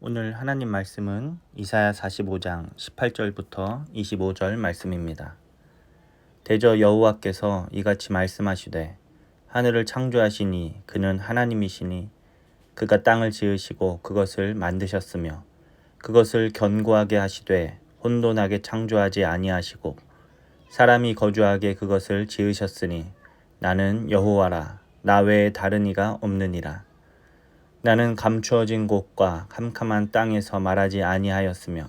오늘 하나님 말씀은 이사야 45장 18절부터 25절 말씀입니다. 대저 여호와께서 이같이 말씀하시되 하늘을 창조하시니 그는 하나님이시니 그가 땅을 지으시고 그것을 만드셨으며 그것을 견고하게 하시되 혼돈하게 창조하지 아니하시고 사람이 거주하게 그것을 지으셨으니 나는 여호와라 나 외에 다른 이가 없느니라 나는 감추어진 곳과 캄캄한 땅에서 말하지 아니하였으며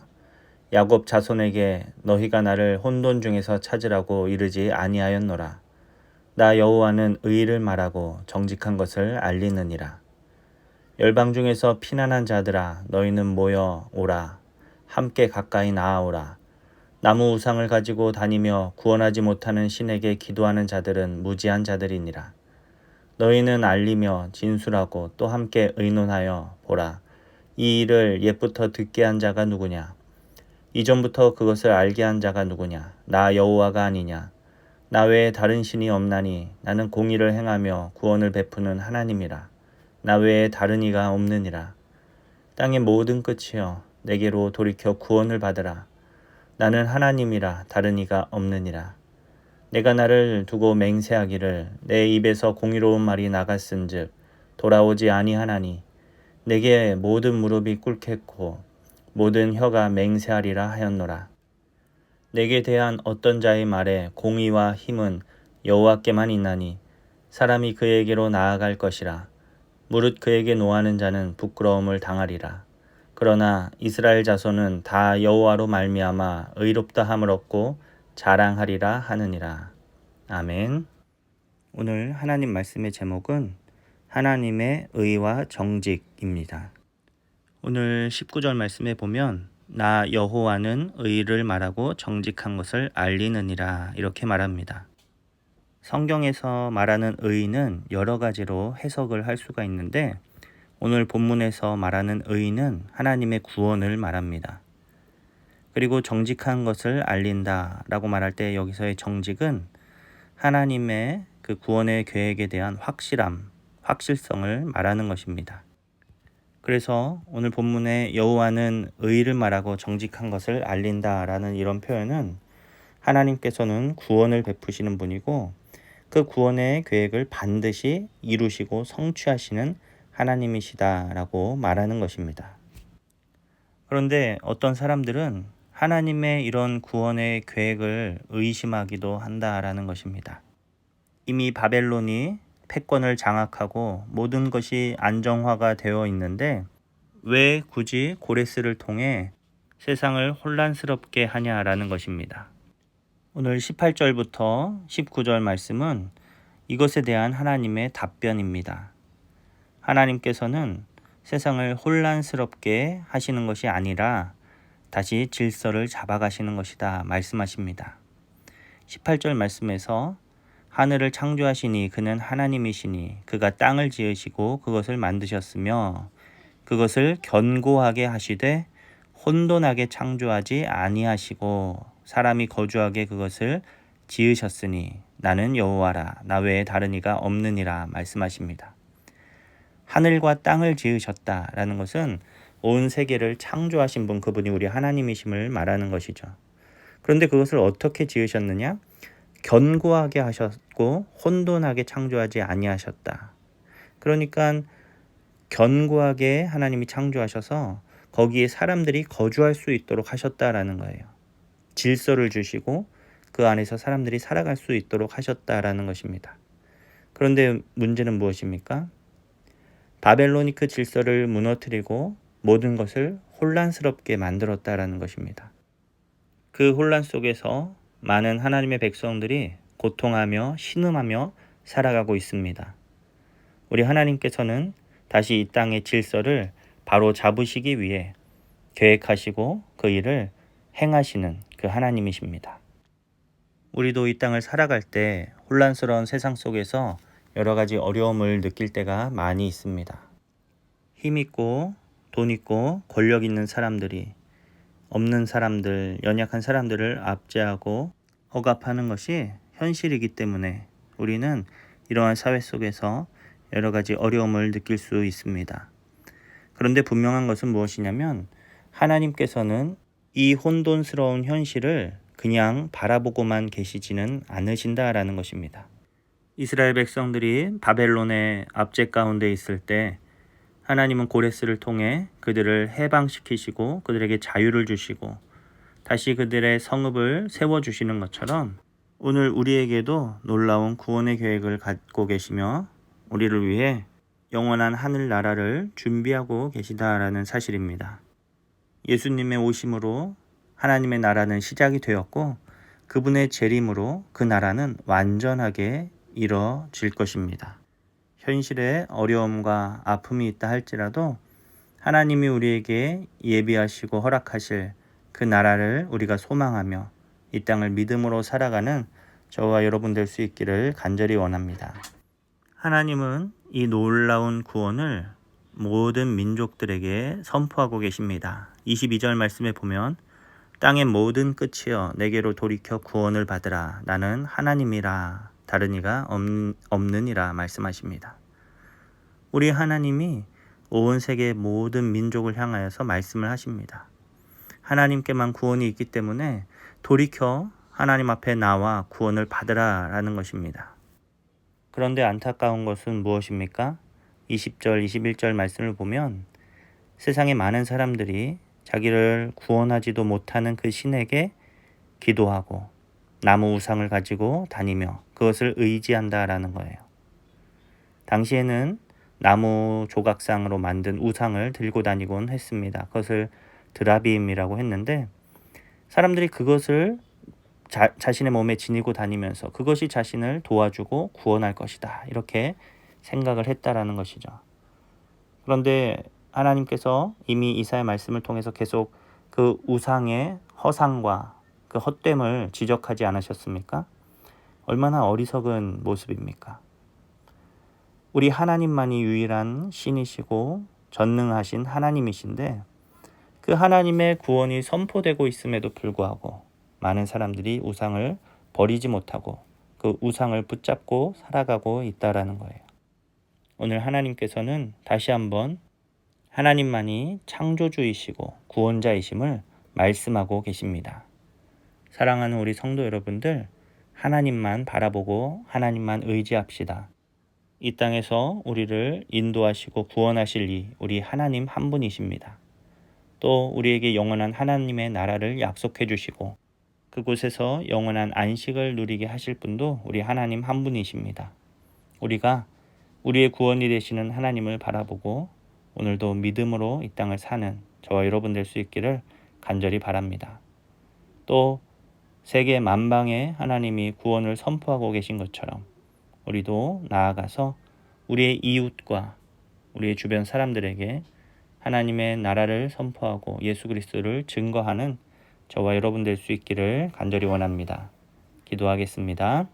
야곱 자손에게 너희가 나를 혼돈 중에서 찾으라고 이르지 아니하였노라. 나 여호와는 의를 말하고 정직한 것을 알리느니라. 열방 중에서 피난한 자들아 너희는 모여 오라. 함께 가까이 나아오라. 나무 우상을 가지고 다니며 구원하지 못하는 신에게 기도하는 자들은 무지한 자들이니라 너희는 알리며 진술하고 또 함께 의논하여 보라. 이 일을 옛부터 듣게 한 자가 누구냐? 이전부터 그것을 알게 한 자가 누구냐? 나 여호와가 아니냐? 나 외에 다른 신이 없나니 나는 공의를 행하며 구원을 베푸는 하나님이라. 나 외에 다른 이가 없느니라. 땅의 모든 끝이여 내게로 돌이켜 구원을 받으라. 나는 하나님이라 다른 이가 없느니라. 내가 나를 두고 맹세하기를 내 입에서 공의로운 말이 나갔은즉 돌아오지 아니하나니 내게 모든 무릎이 꿇겠고 모든 혀가 맹세하리라 하였노라. 내게 대한 어떤 자의 말에 공의와 힘은 여호와께만 있나니 사람이 그에게로 나아갈 것이라. 무릇 그에게 노하는 자는 부끄러움을 당하리라. 그러나 이스라엘 자손은 다 여호와로 말미암아 의롭다 함을 얻고 자랑하리라 하느니라. 아멘. 오늘 하나님 말씀의 제목은 하나님의 의와 정직입니다. 오늘 19절 말씀에 보면 나 여호와는 의를 말하고 정직한 것을 알리느니라 이렇게 말합니다. 성경에서 말하는 의는 여러 가지로 해석을 할 수가 있는데 오늘 본문에서 말하는 의는 하나님의 구원을 말합니다. 그리고 정직한 것을 알린다 라고 말할 때 여기서의 정직은 하나님의 그 구원의 계획에 대한 확실함, 확실성을 말하는 것입니다. 그래서 오늘 본문에 여호와는 의를 말하고 정직한 것을 알린다 라는 이런 표현은 하나님께서는 구원을 베푸시는 분이고 그 구원의 계획을 반드시 이루시고 성취하시는 하나님이시다라고 말하는 것입니다. 그런데 어떤 사람들은 하나님의 이런 구원의 계획을 의심하기도 한다라는 것입니다. 이미 바벨론이 패권을 장악하고 모든 것이 안정화가 되어 있는데 왜 굳이 고레스를 통해 세상을 혼란스럽게 하냐라는 것입니다. 오늘 18절부터 19절 말씀은 이것에 대한 하나님의 답변입니다. 하나님께서는 세상을 혼란스럽게 하시는 것이 아니라 다시 질서를 잡아가시는 것이다 말씀하십니다. 18절 말씀에서 하늘을 창조하시니 그는 하나님이시니 그가 땅을 지으시고 그것을 만드셨으며 그것을 견고하게 하시되 혼돈하게 창조하지 아니하시고 사람이 거주하게 그것을 지으셨으니 나는 여호와라 나 외에 다른 이가 없느니라 말씀하십니다. 하늘과 땅을 지으셨다라는 것은 온 세계를 창조하신 분 그분이 우리 하나님이심을 말하는 것이죠. 그런데 그것을 어떻게 지으셨느냐? 견고하게 하셨고 혼돈하게 창조하지 아니하셨다. 그러니까 견고하게 하나님이 창조하셔서 거기에 사람들이 거주할 수 있도록 하셨다라는 거예요. 질서를 주시고 그 안에서 사람들이 살아갈 수 있도록 하셨다라는 것입니다. 그런데 문제는 무엇입니까? 바벨론이 그 질서를 무너뜨리고 모든 것을 혼란스럽게 만들었다라는 것입니다. 그 혼란 속에서 많은 하나님의 백성들이 고통하며 신음하며 살아가고 있습니다. 우리 하나님께서는 다시 이 땅의 질서를 바로 잡으시기 위해 계획하시고 그 일을 행하시는 그 하나님이십니다. 우리도 이 땅을 살아갈 때 혼란스러운 세상 속에서 여러 가지 어려움을 느낄 때가 많이 있습니다. 힘있고 돈 있고 권력 있는 사람들이 없는 사람들, 연약한 사람들을 압제하고 억압하는 것이 현실이기 때문에 우리는 이러한 사회 속에서 여러 가지 어려움을 느낄 수 있습니다. 그런데 분명한 것은 무엇이냐면 하나님께서는 이 혼돈스러운 현실을 그냥 바라보고만 계시지는 않으신다라는 것입니다. 이스라엘 백성들이 바벨론의 압제 가운데 있을 때 하나님은 고레스를 통해 그들을 해방시키시고 그들에게 자유를 주시고 다시 그들의 성읍을 세워 주시는 것처럼 오늘 우리에게도 놀라운 구원의 계획을 갖고 계시며 우리를 위해 영원한 하늘 나라를 준비하고 계시다라는 사실입니다. 예수님의 오심으로 하나님의 나라는 시작이 되었고 그분의 재림으로 그 나라는 완전하게 이뤄질 것입니다. 현실에 어려움과 아픔이 있다 할지라도 하나님이 우리에게 예비하시고 허락하실 그 나라를 우리가 소망하며 이 땅을 믿음으로 살아가는 저와 여러분 될 수 있기를 간절히 원합니다. 하나님은 이 놀라운 구원을 모든 민족들에게 선포하고 계십니다. 22절 말씀에 보면 땅의 모든 끝이여 내게로 돌이켜 구원을 받으라 나는 하나님이라 다른 이가 없느니라 말씀하십니다. 우리 하나님이 온 세계 모든 민족을 향하여서 말씀을 하십니다. 하나님께만 구원이 있기 때문에 돌이켜 하나님 앞에 나와 구원을 받으라라는 것입니다. 그런데 안타까운 것은 무엇입니까? 20절, 21절 말씀을 보면 세상의 많은 사람들이 자기를 구원하지도 못하는 그 신에게 기도하고 나무 우상을 가지고 다니며 그것을 의지한다라는 거예요. 당시에는 나무 조각상으로 만든 우상을 들고 다니곤 했습니다. 그것을 드라빔이라고 했는데 사람들이 그것을 자, 자신의 몸에 지니고 다니면서 그것이 자신을 도와주고 구원할 것이다. 이렇게 생각을 했다라는 것이죠. 그런데 하나님께서 이미 이사의 말씀을 통해서 계속 그 우상의 허상과 그 헛됨을 지적하지 않으셨습니까? 얼마나 어리석은 모습입니까? 우리 하나님만이 유일한 신이시고 전능하신 하나님이신데 그 하나님의 구원이 선포되고 있음에도 불구하고 많은 사람들이 우상을 버리지 못하고 그 우상을 붙잡고 살아가고 있다라는 거예요. 오늘 하나님께서는 다시 한번 하나님만이 창조주이시고 구원자이심을 말씀하고 계십니다. 사랑하는 우리 성도 여러분들, 하나님만 바라보고 하나님만 의지합시다. 이 땅에서 우리를 인도하시고 구원하실 이 우리 하나님 한 분이십니다. 또 우리에게 영원한 하나님의 나라를 약속해 주시고 그곳에서 영원한 안식을 누리게 하실 분도 우리 하나님 한 분이십니다. 우리가 우리의 구원이 되시는 하나님을 바라보고 오늘도 믿음으로 이 땅을 사는 저와 여러분 될 수 있기를 간절히 바랍니다. 또 세계 만방에 하나님이 구원을 선포하고 계신 것처럼 우리도 나아가서 우리의 이웃과 우리의 주변 사람들에게 하나님의 나라를 선포하고 예수 그리스도를 증거하는 저와 여러분 될 수 있기를 간절히 원합니다. 기도하겠습니다.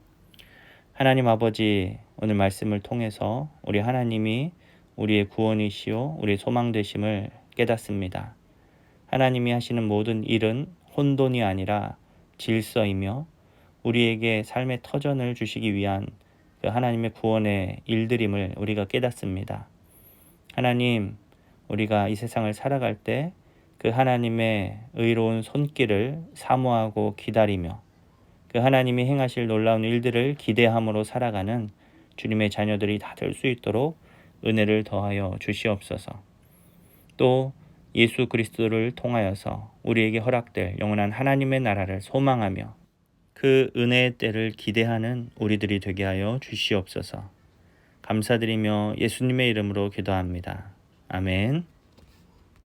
하나님 아버지, 오늘 말씀을 통해서 우리 하나님이 우리의 구원이시요, 우리의 소망 되심을 깨닫습니다. 하나님이 하시는 모든 일은 혼돈이 아니라 질서이며 우리에게 삶의 터전을 주시기 위한 그 하나님의 구원의 일들임을 우리가 깨닫습니다. 하나님, 우리가 이 세상을 살아갈 때 그 하나님의 의로운 손길을 사모하고 기다리며 그 하나님이 행하실 놀라운 일들을 기대함으로 살아가는 주님의 자녀들이 다 될 수 있도록 은혜를 더하여 주시옵소서. 또 예수 그리스도를 통하여서 우리에게 허락될 영원한 하나님의 나라를 소망하며 그 은혜의 때를 기대하는 우리들이 되게 하여 주시옵소서. 감사드리며 예수님의 이름으로 기도합니다. 아멘.